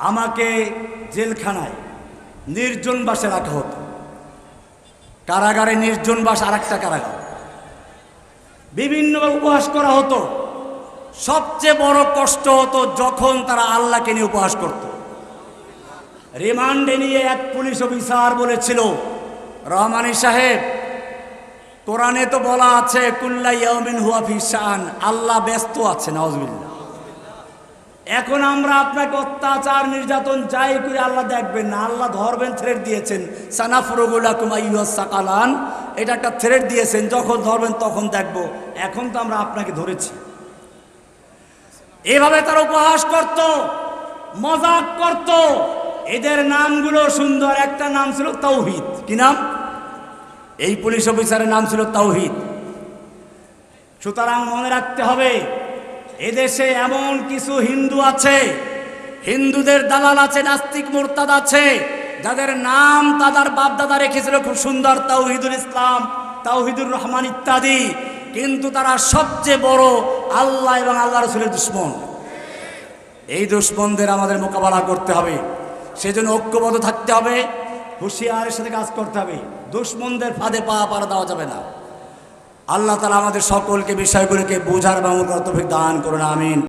আমাকে জেলখানায় নির্জন বাসে রাখা হতো। কারাগারে নির্জন বাস আর একটা কারাগার। বিভিন্নভাবে উপহাস করা হতো। সবচেয়ে বড় কষ্ট হতো যখন তারা আল্লাহকে নিয়ে উপহাস করত। রিমান্ডে নিয়ে এক পুলিশ অফিসার বলেছিল, রহমানী সাহেব, কোরআনে তো বলা আছে, কুল্লা ইয়াউমিন হুয়া ফি শান, আল্লাহ ব্যস্ত আছে নওয়াজবিল্লাহ এখন আমরা আপনাকে অত্যাচার, নির্যাতন যাই করে আল্লাহ দেখবেন না। আল্লাহ ধরবেন থ্রেড দিয়েছেন। সানাফরুগুলাকুম আইয়ুহাস সাকালান। এটা একটা থ্রেড দিয়েছেন, যখন ধরবেন তখন দেখব। এখন তো আমরা আপনাকে ধরেছি। এভাবে তারা উপহাস করত, মজাক করত। এদের নামগুলো সুন্দর, একটা নাম ছিল তৌহিদ কি নাম? এই পুলিশ অফিসারের নাম ছিল তৌহিদ সুতরাং মনে রাখতে হবে এদেশে এমন কিছু হিন্দু আছে, হিন্দুদের দালাল আছে, নাস্তিক মোরতাদ আছে, যাদের নাম তাদের বাপদাদা রেখেছিল খুব সুন্দর তাওহিদুল ইসলাম, তাওহিদুর রহমান ইত্যাদি, কিন্তু তারা সবচেয়ে বড় আল্লাহ এবং আল্লাহ রসুলের দুশ্মন। এই দুশ্মনদের আমাদের মোকাবেলা করতে হবে, সেজন্য ঐক্যবদ্ধ থাকতে হবে, হুঁশিয়ারের সাথে কাজ করতে হবে। দুশ্মনদের ফাঁদে পা পাড়া দেওয়া যাবে না। আল্লাহ তালা আমাদের সকলকে বিষয়গুলোকে বোঝার এবং কর্তব্য দান করুন আমিন।